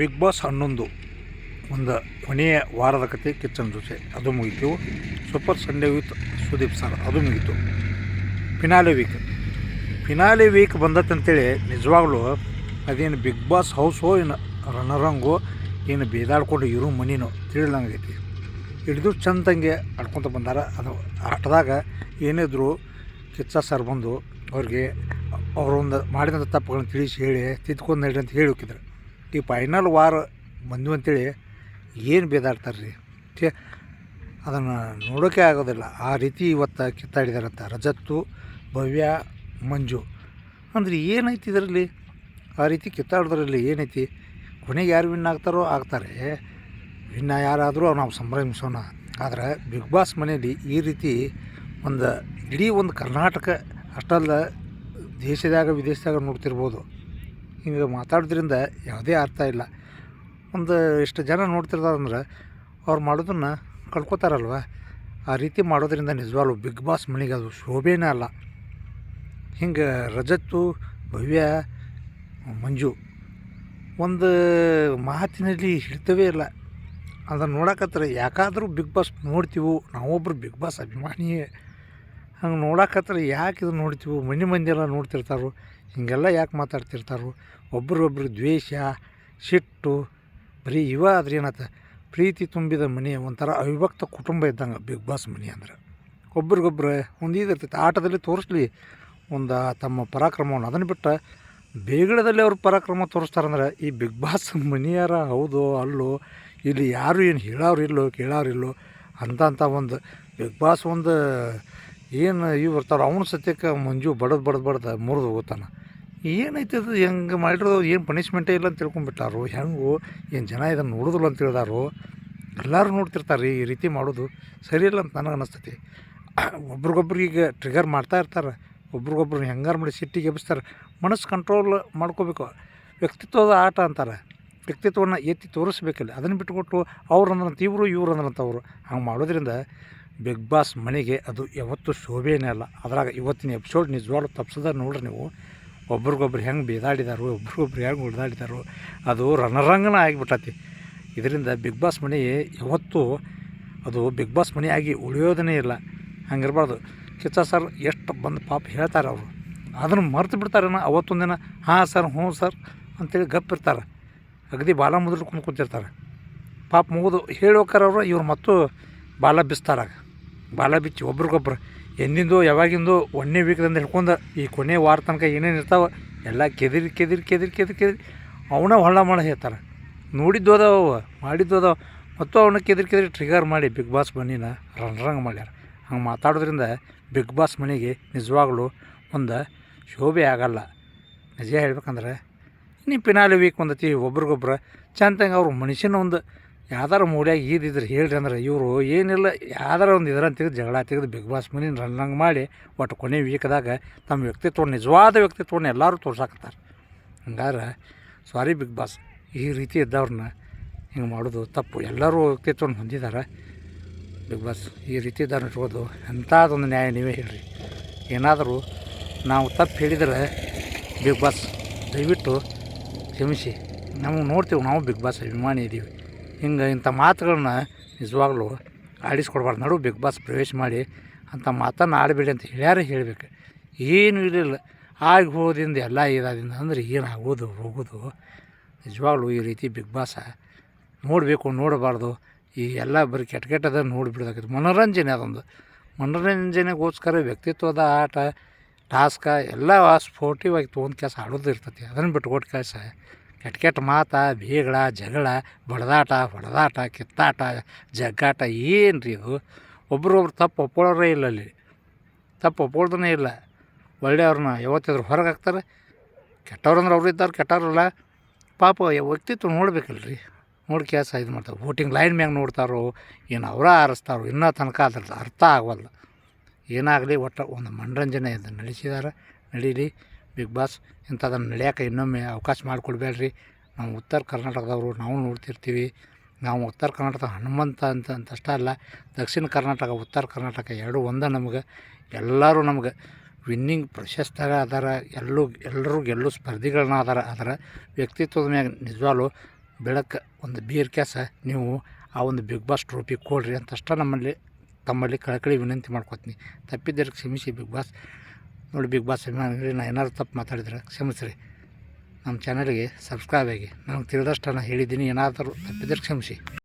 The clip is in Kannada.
ಬಿಗ್ ಬಾಸ್ ಹನ್ನೊಂದು. ಒಂದು ಕೊನೆಯ ವಾರದ ಕತೆ, ಕಿಚ್ಚನ್ ಜೊತೆ ಅದು ಮುಗಿತು. Super Sunday with Sudeep sir ಅದು ಮುಗಿತು. ಫಿನಾಲೆ ವೀಕ್ ಫಿನಾಲೆ ವೀಕ್ ಬಂದತ್ತಂತೇಳಿ ನಿಜವಾಗ್ಲೂ ಅದೇನು ಬಿಗ್ ಬಾಸ್ ಹೌಸೋ ಏನು ರಣರಂಗೋ ಏನು ಬೇದಾಡ್ಕೊಂಡು ಇರೋ ಮನಿನೋ ತಿಳಿದಂಗೈತಿ. ಹಿಡಿದು ಚಂದಂಗೆ ಆಡ್ಕೊತ ಬಂದಾರ. ಅದು ಆಟದಾಗ ಏನಿದ್ರು ಕಿಚ್ಚ ಸರ್ ಬಂದು ಅವ್ರಿಗೆ ಅವರೊಂದು ಮಾಡಿದಂಥ ತಪ್ಪುಗಳನ್ನ ತಿಳಿಸಿ ಹೇಳಿ, ತಿದ್ಕೊಂಡು ನಡ್ರಿ ಅಂತ ಹೇಳಿ ಹೋಗಿದ್ರು ಈ ಫೈನಲ್ ವಾರ ಬಂದ್ವಿ ಅಂತೇಳಿ ಏನು ಬೇದಾಡ್ತಾರೆ ರೀ ಅದನ್ನು ನೋಡೋಕ್ಕೆ ಆಗೋದಿಲ್ಲ. ಆ ರೀತಿ ಇವತ್ತು ಕಿತ್ತಾಡಿದಾರಂತ ರಜತ್ತು, ಭವ್ಯ, ಮಂಜು. ಅಂದ್ರೆ ಏನೈತಿ ಇದರಲ್ಲಿ? ಆ ರೀತಿ ಕಿತ್ತಾಡೋದ್ರಲ್ಲಿ ಏನೈತಿ? ಕೊನೆಗೆ ಯಾರು ವಿನ್ ಆಗ್ತಾರೋ ಆಗ್ತಾರೆ. ವಿನ್ನ ಯಾರಾದರೂ ನಾವು ಸಂಭ್ರಮಿಸೋಣ. ಆದರೆ ಬಿಗ್ ಬಾಸ್ ಮನೆಯಲ್ಲಿ ಈ ರೀತಿ ಒಂದು ಇಡೀ ಒಂದು ಕರ್ನಾಟಕ ಅಷ್ಟಲ್ಲ, ದೇಶದಾಗ, ವಿದೇಶದಾಗ ನೋಡ್ತಿರ್ಬೋದು. ಹಿಂಗೆ ಮಾತಾಡೋದ್ರಿಂದ ಯಾವುದೇ ಅರ್ಥ ಇಲ್ಲ. ಒಂದು ಇಷ್ಟು ಜನ ನೋಡ್ತಿರ್ತಾರಂದ್ರೆ ಅವ್ರು ಮಾಡೋದನ್ನು ಕಳ್ಕೊತಾರಲ್ವ? ಆ ರೀತಿ ಮಾಡೋದ್ರಿಂದ ನಿಜವಾಗ್ಲೂ ಬಿಗ್ ಬಾಸ್ ಮನೆಗೆ ಅದು ಶೋಭೆನೇ ಅಲ್ಲ. ಹಿಂಗೆ ರಜತ್ತು, ಭವ್ಯ, ಮಂಜು ಒಂದು ಮಾತಿನಲ್ಲಿ ಹಿಡ್ತವೇ ಇಲ್ಲ. ಅದನ್ನು ನೋಡಕತ್ತಾರೆ ಯಾಕಾದರೂ ಬಿಗ್ ಬಾಸ್ ನೋಡ್ತೀವೋ ನಾವೊಬ್ಬರು ಬಿಗ್ ಬಾಸ್ ಅಭಿಮಾನಿಯೇ. ಹಂಗೆ ನೋಡಕತ್ತಾರೆ ಯಾಕೆ ಇದು ನೋಡ್ತೀವೋ ಮನೆ ಮಂದಿ ಎಲ್ಲ ನೋಡ್ತಿರ್ತಾರೋ ಹಿಂಗೆಲ್ಲ ಯಾಕೆ ಮಾತಾಡ್ತಿರ್ತಾರೋ? ಒಬ್ರಿಗೊಬ್ರು ದ್ವೇಷ, ಸಿಟ್ಟು, ಬರೀ ಇವ ಆದ್ರೆ ಏನತ್ತ ಪ್ರೀತಿ ತುಂಬಿದ ಮನೆ, ಒಂಥರ ಅವಿಭಕ್ತ ಕುಟುಂಬ ಇದ್ದಂಗೆ ಬಿಗ್ ಬಾಸ್ ಮನೆ ಅಂದ್ರೆ. ಒಬ್ರಿಗೊಬ್ರು ಒಂದು ಇದಿರ್ತೈತೆ ಆಟದಲ್ಲಿ ತೋರಿಸ್ಲಿ. ಒಂದು ತಮ್ಮ ಪರಾಕ್ರಮವನ್ನು, ಅದನ್ನು ಬಿಟ್ಟು ಬೇಗಡದಲ್ಲಿ ಅವ್ರ ಪರಾಕ್ರಮ ತೋರಿಸ್ತಾರಂದ್ರೆ, ಈ ಬಿಗ್ ಬಾಸ್ ಮನೆಯಾರ ಹೌದು, ಅಲ್ಲೋ, ಇಲ್ಲಿ ಯಾರು ಏನು ಹೇಳೋರು ಇಲ್ಲೋ, ಕೇಳೋರು ಇಲ್ಲೋ ಅಂತ ಒಂದು ಬಿಗ್ ಬಾಸ್ ಒಂದು ಏನು ಇವು ಬರ್ತಾರೆ, ಅವನು ಸತ್ಯಕ್ಕೆ ಮಂಜು ಬಡದು ಬಡದ್ ಬಡದ ಮುರಿದು ಹೋಗುತ್ತಾನೆ. ಏನೈತೆ ಅದು? ಹೆಂಗೆ ಮಾಡಿರೋದು? ಏನು ಪನಿಷ್ಮೆಂಟೇ ಇಲ್ಲ ಅಂತ ತಿಳ್ಕೊಂಬಿಟ್ಟಾರು ಹೆಂಗು? ಏನು ಜನ ಇದನ್ನು ನೋಡೋದಿಲ್ಲ ಅಂತ ಹೇಳಿದಾರು? ಎಲ್ಲರೂ ನೋಡ್ತಿರ್ತಾರೆ ಈ ರೀತಿ ಮಾಡೋದು. ಸರಿ ಇಲ್ಲ ಅಂತ ನನಗೆ ಅನಿಸ್ತೈತಿ. ಒಬ್ರಿಗೊಬ್ರಿಗೆ ಟ್ರಿಗರ್ ಮಾಡ್ತಾ ಇರ್ತಾರೆ. ಒಬ್ರಿಗೊಬ್ರು ಹೆಂಗಾರು ಮಾಡಿ ಸಿಟ್ಟಿಗೆ ಎಬ್ಬಿಸ್ತಾರೆ. ಮನಸ್ಸು ಕಂಟ್ರೋಲ್ ಮಾಡ್ಕೋಬೇಕು. ವ್ಯಕ್ತಿತ್ವದ ಆಟ ಅಂತಾರೆ. ವ್ಯಕ್ತಿತ್ವವನ್ನು ಎತ್ತಿ ತೋರಿಸ್ಬೇಕಲ್ಲ. ಅದನ್ನು ಬಿಟ್ಟುಕೊಟ್ಟು ಅವ್ರು ಅಂದ್ರಂತ ಇವರು, ಇವ್ರು ಅಂದ್ರಂತ ಅವರು. ಹಂಗೆ ಮಾಡೋದ್ರಿಂದ ಬಿಗ್ ಬಾಸ್ ಮನೆಗೆ ಅದು ಯಾವತ್ತೂ ಶೋಭೆನೇ ಅಲ್ಲ. ಅದ್ರಾಗ ಇವತ್ತಿನ ಎಪಿಸೋಡ್ ನಿಜವಾಗ್ಲೂ ತಪ್ಸದ ನೋಡ್ರಿ ನೀವು. ಒಬ್ರಿಗೊಬ್ರು ಹೆಂಗೆ ಬೇದಾಡಿದಾರೋ, ಒಬ್ರಿಗೊಬ್ರು ಹೆಂಗೆ ಹೊಡೆದಾಡಿದಾರು ಅದು ರಣರಂಗನ ಆಗಿಬಿಟ್ಟತಿ. ಇದರಿಂದ ಬಿಗ್ ಬಾಸ್ ಮನೆ ಯಾವತ್ತೂ ಅದು ಬಿಗ್ ಬಾಸ್ ಮನೆ ಆಗಿ ಉಳಿಯೋದನ್ನೇ ಇಲ್ಲ. ಹಂಗಿರ್ಬಾರ್ದು. ಕಿಚ್ಚ ಸರ್ ಎಷ್ಟು ಬಂದು ಪಾಪ ಹೇಳ್ತಾರೆ ಅವರು. ಅದನ್ನು ಮರೆತು ಬಿಡ್ತಾರೇನ ಅವತ್ತೊಂದು ದಿನ. ಹಾಂ ಸರ್, ಹ್ಞೂ ಸರ್ ಅಂತೇಳಿ ಗಪ್ಪಿರ್ತಾರೆ. ಅಗದಿ ಬಾಲ ಮೊದಲು ಕೂತಿರ್ತಾರೆ ಪಾಪ ಮುಗಿದು ಹೇಳೋಕಾರ ಅವರು ಇವ್ರು ಮತ್ತು ಬಾಲ ಬಿಸ್ತಾರಾಗ ಬಾಲ ಬಿಚ್ಚಿ ಒಬ್ರಿಗೊಬ್ರು. ಎಂದಿಂದು ಯಾವಾಗಿಂದು ಒಂದನೇ ವೀಕ್ದಿಂದ ಹಿಡ್ಕೊಂಡು ಈ ಕೊನೆ ವಾರ ತನಕ ಏನೇನು ಇರ್ತಾವೆ ಎಲ್ಲ ಕೆದಿರಿ ಕೆದಿರಿ ಕೆದಿರಿ ಕೆದಿರಿ ಕೆದಿರಿ. ಅವನ ಹೊಳ್ಳ ಮಾಡಿ ಹೇಳ್ತಾರೆ. ನೋಡಿದ್ದು ಅದಾವ ಮಾಡಿದ್ದು ಅದಾವ ಮತ್ತು ಅವನ ಕೆದಿರಿ ಕೆದಿರಿ ಟ್ರಿಗರ್ ಮಾಡಿ ಬಿಗ್ ಬಾಸ್ ಮನಿನ ರಂಗ್ ಮಾಡ್ಯಾರ. ಹಂಗೆ ಮಾತಾಡೋದ್ರಿಂದ ಬಿಗ್ ಬಾಸ್ ಮನೆಗೆ ನಿಜವಾಗ್ಲೂ ಒಂದು ಶೋಭೆ ಆಗಲ್ಲ. ನಿಜ ಹೇಳ್ಬೇಕಂದ್ರೆ ನೀ ಪಿನಾಲಿ ವೀಕ್ ಒಂದತಿ ಒಬ್ರಿಗೊಬ್ರು, ಚಂದಂಗೆ ಅವ್ರ ಮನುಷ್ಯನ ಒಂದು ಯಾವ್ದಾರ ಮೂಡ್ಯಾಗ ಇದಿದ್ರೆ ಹೇಳ್ರಿ ಅಂದ್ರೆ ಇವರು ಏನಿಲ್ಲ, ಯಾವ್ದಾರ ಒಂದು ಇದ್ರ ತೆಗೆದು ಜಗಳ ತೆಗೆದು ಬಿಗ್ ಬಾಸ್ ಮನಿ ರನ್ನಂಗೆ ಮಾಡಿ ಒಟ್ಟು ಕೊನೆ ವೀಕ್ದಾಗ ತಮ್ಮ ವ್ಯಕ್ತಿತ್ವ, ನಿಜವಾದ ವ್ಯಕ್ತಿತ್ವನ ಎಲ್ಲರೂ ತೋರ್ಸಾಕತ್ತಾರೆ. ಹಂಗಾರೆ ಸಾರಿ ಬಿಗ್ ಬಾಸ್, ಈ ರೀತಿ ಇದ್ದವ್ರನ್ನ ಹಿಂಗೆ ಮಾಡೋದು ತಪ್ಪು. ಎಲ್ಲರೂ ವ್ಯಕ್ತಿತ್ವನ ಹೊಂದಿದ್ದಾರೆ ಬಿಗ್ ಬಾಸ್, ಈ ರೀತಿ ಇದ್ದಾರೆ ಇಟ್ಕೋದು ಎಂಥದೊಂದು ನ್ಯಾಯ ನೀವೇ ಹೇಳ್ರಿ. ಏನಾದರೂ ನಾವು ತಪ್ಪು ಹೇಳಿದರೆ ಬಿಗ್ ಬಾಸ್ ದಯವಿಟ್ಟು ಕ್ಷಮಿಸಿ. ನಾವು ನೋಡ್ತೀವಿ ನಾವು ಬಿಗ್ ಬಾಸ್ ಅಭಿಮಾನಿ ಇದ್ದೀವಿ ಹಿಂಗೆ ಇಂಥ ಮಾತುಗಳನ್ನ ನಿಜವಾಗ್ಲೂ ಆಡಿಸ್ಕೊಡ್ಬಾರ್ದು. ನಡು ಬಿಗ್ ಬಾಸ್ ಪ್ರವೇಶ ಮಾಡಿ ಅಂಥ ಮಾತನ್ನು ಆಡಬೇಡಿ ಅಂತ ಹೇಳ್ಯಾರ ಹೇಳಬೇಕು. ಏನು ಇರಲಿಲ್ಲ. ಆಗಿ ಹೋದಿಂದ ಎಲ್ಲ ಇದಾದಿಂದ ಅಂದ್ರೆ ಏನಾಗೋದು ಹೋಗೋದು. ನಿಜವಾಗ್ಲೂ ಈ ರೀತಿ ಬಿಗ್ ಬಾಸ ನೋಡಬೇಕು, ನೋಡಬಾರ್ದು. ಈ ಎಲ್ಲ ಬರೀ ಕೆಟ್ಟ ಕೆಟ್ಟದ ನೋಡಿಬಿಡ್ದಾಗಿತ್ತು ಮನೋರಂಜನೆ ಅದೊಂದು. ಮನೋರಂಜನೆಗೋಸ್ಕರ ವ್ಯಕ್ತಿತ್ವದ ಆಟ, ಟಾಸ್ಕ ಎಲ್ಲ ಸ್ಪೋರ್ಟಿವ್ ಆಗಿ ತೊಗೊಂಡು ಕೆಲಸ ಆಡೋದು ಇರ್ತೈತಿ. ಅದನ್ನು ಬಿಟ್ಕೊಟ್ಟು ಕೆಲಸ ಕೆಟ್ಟ ಕೆಟ್ಟ ಮಾತ, ಬೀಗಳ, ಜಗಳ, ಬಡದಾಟ, ಹೊಡೆದಾಟ, ಕಿತ್ತಾಟ, ಜಗ್ಗಾಟ ಏನು ರೀ ಇದು ಒಬ್ರೊಬ್ರು ತಪ್ಪು ಒಪ್ಕೊಳ್ಳೋರೇ ಇಲ್ಲ ಅಲ್ಲಿ. ತಪ್ಪು ಒಪ್ಕೊಳ್ದೇ ಇಲ್ಲ. ಒಳ್ಳೆಯವ್ರನ್ನ ಯಾವತ್ತಿದ್ರು ಹೊರಗೆ ಹಾಕ್ತಾರೆ. ಕೆಟ್ಟವ್ರಂದ್ರೆ ಅವ್ರು ಇದ್ದಾರೆ ಕೆಟ್ಟವ್ರಲ್ಲ ಪಾಪ ವ್ಯಕ್ತಿತ್ವ ನೋಡ್ಬೇಕಲ್ರಿ. ನೋಡಿ ಕೆಲಸ ಇದು ಮಾಡ್ತಾರೆ. ವೋಟಿಂಗ್ ಲೈನ್ ಮ್ಯಾಗ ನೋಡ್ತಾರೋ ಏನು ಅವರ ಆರಿಸ್ತಾರೋ, ಇನ್ನೂ ತನಕ ಅದ್ರದ್ದು ಅರ್ಥ ಆಗೋಲ್ಲ. ಏನಾಗಲಿ ಒಟ್ಟು ಒಂದು ಮನರಂಜನೆ ಇದು ನಡೆಸಿದ್ದಾರೆ ನಡೀಲಿ. ಬಿಗ್ ಬಾಸ್ ಇಂಥದನ್ನು ನಡೆಯೋಕೆ ಇನ್ನೊಮ್ಮೆ ಅವಕಾಶ ಮಾಡಿಕೊಡ್ಬೇಡ್ರಿ. ನಾವು ಉತ್ತರ ಕರ್ನಾಟಕದವರು, ನಾವು ನೋಡ್ತಿರ್ತೀವಿ. ನಾವು ಉತ್ತರ ಕರ್ನಾಟಕ ಹನುಮಂತ ಅಂತ ಅಂತ ಅಷ್ಟೇ ಅಲ್ಲ, ದಕ್ಷಿಣ ಕರ್ನಾಟಕ, ಉತ್ತರ ಕರ್ನಾಟಕ ಎರಡು ಒಂದೇ ನಮ್ಗೆ. ಎಲ್ಲರೂ ನಮ್ಗೆ ವಿನ್ನಿಂಗ್ ಪ್ರಶಸ್ತಾಗ ಅದಾರ, ಎಲ್ಲೂ ಎಲ್ಲರೂ ಗೆಲ್ಲೋ ಸ್ಪರ್ಧಿಗಳನ್ನ ಅದಾರ. ಅದರ ವ್ಯಕ್ತಿತ್ವದ ಮ್ಯಾಗ ನಿಜವಾಗ್ಲೂ ಬೆಳಕು ಒಂದು ಬೀರ್ ಕ್ಯಾಸ ನೀವು ಆ ಒಂದು ಬಿಗ್ ಬಾಸ್ ಟ್ರೋಫಿ ಕೊಡ್ರಿ ಅಂತಷ್ಟ ನಮ್ಮಲ್ಲಿ ತಮ್ಮಲ್ಲಿ ಕಳಕಳಿ ವಿನಂತಿ ಮಾಡ್ಕೊತೀನಿ. ತಪ್ಪಿದ್ದರೆ ಕ್ಷಮಿಸಿ ಬಿಗ್ ಬಾಸ್. ನೋಡಿ ಬಿಗ್ ಬಾಸ್ ನಾನು ಏನಾದ್ರು ತಪ್ಪು ಮಾತಾಡಿದ್ರೆ ಕ್ಷಮಿಸ್ರಿ. ನಮ್ಮ ಚಾನಲ್ಗೆ ಸಬ್ಸ್ಕ್ರೈಬ್ ಆಗಿ. ನನಗೆ ತಿಳಿದಷ್ಟು ನಾನು ಹೇಳಿದ್ದೀನಿ. ಏನಾದರೂ ತಪ್ಪಿದ್ರೆ ಕ್ಷಮಿಸಿ.